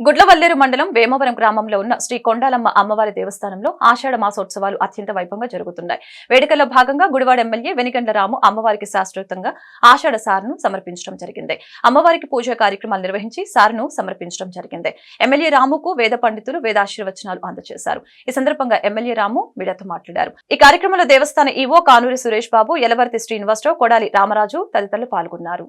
గుడ్లవల్లేరు మండలం వేమవరం గ్రామంలో ఉన్న శ్రీ కొండాలమ్మ అమ్మవారి దేవస్థానంలో ఆషాఢ మాసోత్సవాలు అత్యంత వైభవంగా జరుగుతున్నాయి. వేడుకల్లో భాగంగా గుడివాడ ఎమ్మెల్యే వెనిగండ్ల రాము అమ్మవారికి శాస్త్రోక్తంగా ఆషాఢ సారును సమర్పించడం జరిగింది. అమ్మవారికి పూజా కార్యక్రమాలు నిర్వహించి సారును సమర్పించడం జరిగింది. ఎమ్మెల్యే రాముకు వేద పండితులు వేదాశీర్వచనాలు అందజేశారు ఈ సందర్భంగా ఎమ్మెల్యే రాము మీడియాతో మాట్లాడారు. ఈ కార్యక్రమంలో దేవస్థాన ఈవో కానూరి సురేష్ బాబు ఎలవర్తి శ్రీనివాసరావు కొడాలి రామరాజు తదితరులు పాల్గొన్నారు.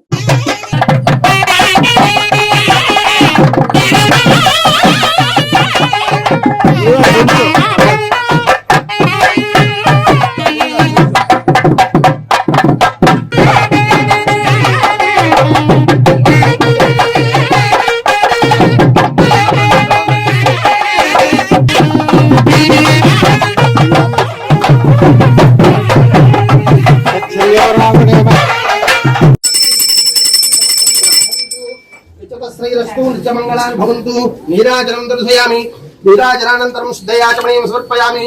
శ్రీరస్తు నిత్యమంగళాన్ని భవంతు నీరాజనం దర్శయామి నీరాజనానంతరం శుద్ధయాచమనీయం సమర్పయామి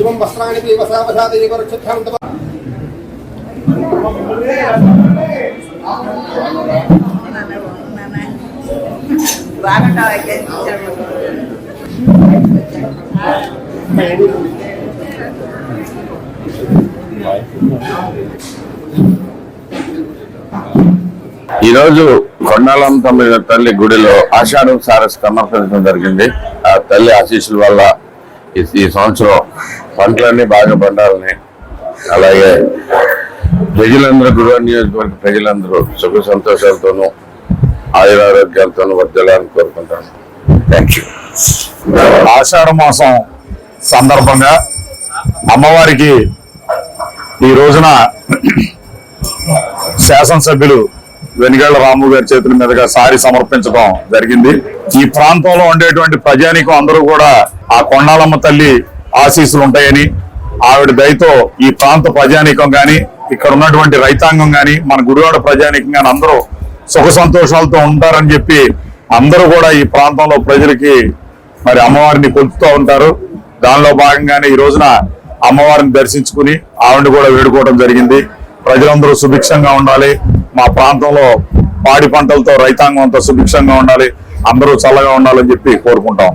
శివం వస్త్రాన్ని పై వసావసాదైవ రుచితంతవ ఈరోజు కొండాలం తమ్మిన తల్లి గుడిలో ఆషాఢం సారస్ సమర్పించడం జరిగింది. ఆ తల్లి ఆశీస్సుల వల్ల ఈ ఈ సంవత్సరం పంటలన్నీ బాగా పండాలని. అలాగే ప్రజలందరూ గృహ నియోజకవర్గ ప్రజలందరూ సుఖ సంతోషాలతోనూ ఆయురారోగ్యాలతోనూ వర్ధిల్లాలని కోరుకుంటాను. థ్యాంక్ యూ ఆషాఢ మాసం సందర్భంగా అమ్మవారికి ఈ రోజున శాసనసభ్యులు వెనుగళ్ళ రాము గారి చేతుల మీదుగా సారి సమర్పించడం జరిగింది. ఈ ప్రాంతంలో ఉండేటువంటి ప్రజానికం అందరూ కూడా ఆ కొండాలమ్మ తల్లి ఆశీస్సులు ఉంటాయని ఆవిడ దయతో ఈ ప్రాంత ప్రజానీకం కానీ ఇక్కడ ఉన్నటువంటి రైతాంగం కానీ మన గుడివాడ ప్రజానీకం కానీ అందరూ సుఖ సంతోషాలతో ఉంటారని చెప్పి అందరూ కూడా ఈ ప్రాంతంలో ప్రజలకి మరి అమ్మవారిని కొలుపుతూ ఉంటారు. దానిలో భాగంగానే ఈ రోజున అమ్మవారిని దర్శించుకుని ఆవిడని కూడా వేడుకోవడం జరిగింది. ప్రజలందరూ సుభిక్షంగా ఉండాలి. మా ప్రాంతంలో పాడి పంటలతో రైతాంగం అంతా సుభిక్షంగా ఉండాలి. అందరూ చల్లగా ఉండాలని చెప్పి కోరుకుంటాం.